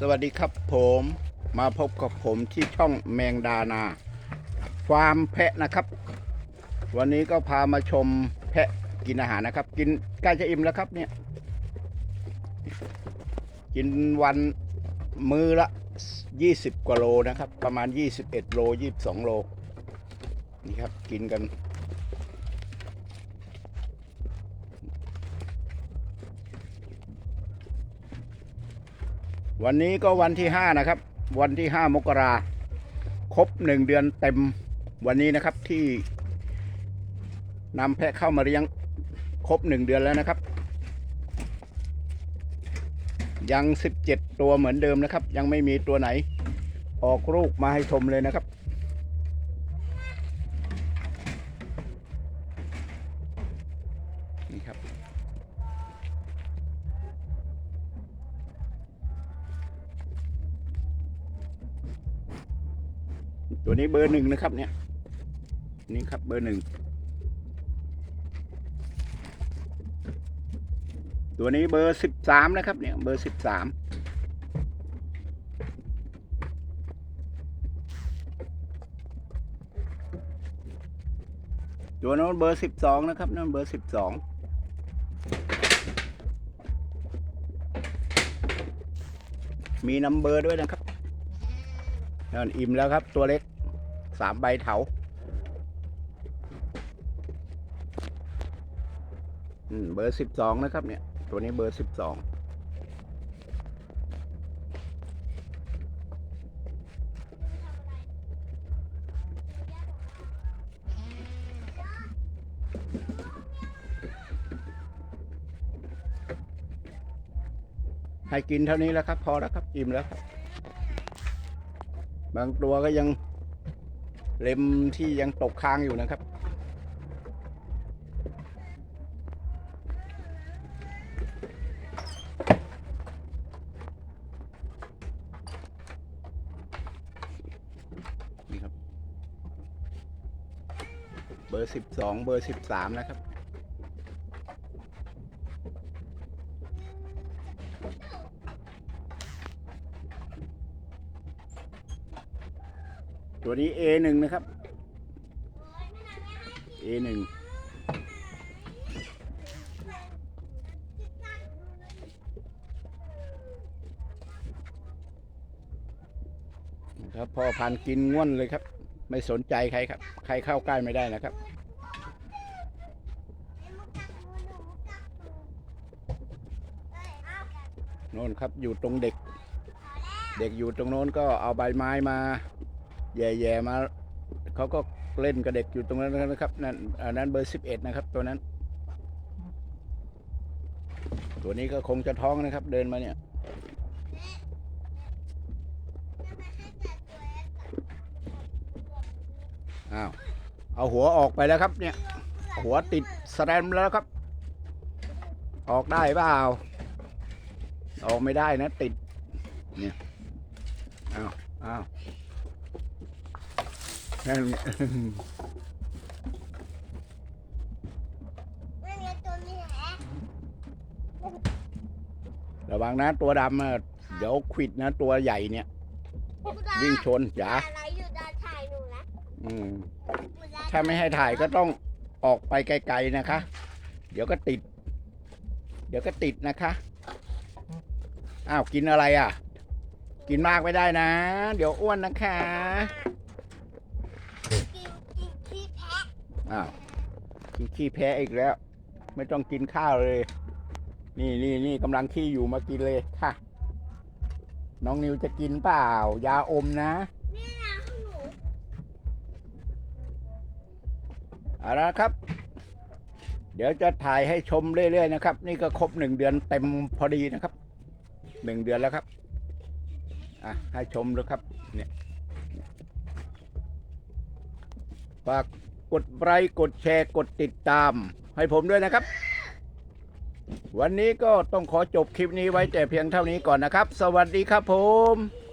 สวัสดีครับผมมาพบกับผมที่ช่องแมงดานา ฟาร์มแพะนะครับ วันนี้ก็พามาชมแพะกินอาหารนะครับ กินใกล้จะอิ่มแล้วครับเนี่ยกินวันมือละ 20 กว่าโลนะครับ ประมาณ 21 โล 22 โลนี่ครับ กินกัน วันนี้ก็วันที่5นะครับ วันที่5มกราครบ1เดือนเต็มวันนี้นะครับที่นำแพะเข้ามาเลี้ยงครบ1เดือนแล้วนะครับ ยัง17ตัวเหมือนเดิมนะครับ ยังไม่มีตัวไหน ออกลูกมาให้ชมเลยนะครับนี่ครับ ตัวนี้เบอร์หนึ่งนะครับ เนี่ย นี่ครับเบอร์หนึ่งตัวนี้เบอร์สิบสามนะครับ เนี่ย เบอร์สิบสามตัวโน้นเบอร์สิบสองนะครับนั่นเบอร์สิบสองมีนัมเบอร์ด้วยนะครับนั่นอิ่มแล้วครับตัวเล็ก สามใบเถาอืมเบอร์สิบสองนะครับเนี่ย ตัวนี้เบอร์สิบสองให้กินเท่านี้แล้วครับ พอแล้วครับ อิ่มแล้วครับ บางตัวก็ยัง เล็มที่ยังตกค้างอยู่นะครับ นี่ครับ เบอร์สิบสองเบอร์สิบสามนะครับ ตัวนี้ A หนึ่งนะครับ A หนึ่งครับพ่อพันกินง่วนเลยครับ ไม่สนใจใครครับ ใครเข้าใกล้ไม่ได้นะครับโน่นครับอยู่ตรงเด็ก เด็กอยู่ตรงโน้นก็เอาใบไม้มา แย่ๆมาเขาก็เล่นกับเด็กอยู่ตรงนั้นนะครับนั่นอันนั้นเบอร์สิบเอ็ดนะครับ ตัวนั้น ตัวนี้ก็คงจะท้องนะครับ เดินมาเนี่ยอ้าวเอาหัวออกไปแล้วครับ เนี่ย หัวติดสแตมป์แล้วครับ ออกได้เปล่าออกไม่ได้นะ ติดเนี่ยอ้าวอ้าว นั่นนั่นไงตัวนี้แหละระวังนะตัวดำอะเดี๋ยวขวิดนะตัวใหญ่เนี่ยวิ่งชนจ๋าอะไรอยู่ด้านถ่ายหนูนะอืมถ้าไม่ให้ถ่ายก็ต้องออกไปไกลๆนะคะ เดี๋ยวก็ติด เดี๋ยวก็ติดนะคะ อ้าวกินอะไรอะ กินมากไม่ได้นะ เดี๋ยวอ้วนนะคะกินกินขี้แพะ อ้าวกินขี้แพ้อีกแล้ว ไม่ต้องกินข้าวเลย นี่นี่นี่กำลังขี้อยู่มากินเลยค่ะ น้องนิวจะกินเปล่า ยาอมนะนี่นะของหนูเอาละครับ เดี๋ยวจะถ่ายให้ชมเรื่อยๆนะครับ นี่ก็ครบหนึ่งเดือนเต็มพอดีนะครับหนึ่งเดือนแล้วครับอะให้ชมดูครับ เนี่ยฝาก ดไลค์กดแชร์กดติดตาม ให้ผมด้วยนะครับ วันนี้ก็ต้องขอจบคลิปนี้ไว้แต่เพียงเท่านี้ก่อนนะครับ สวัสดีครับผม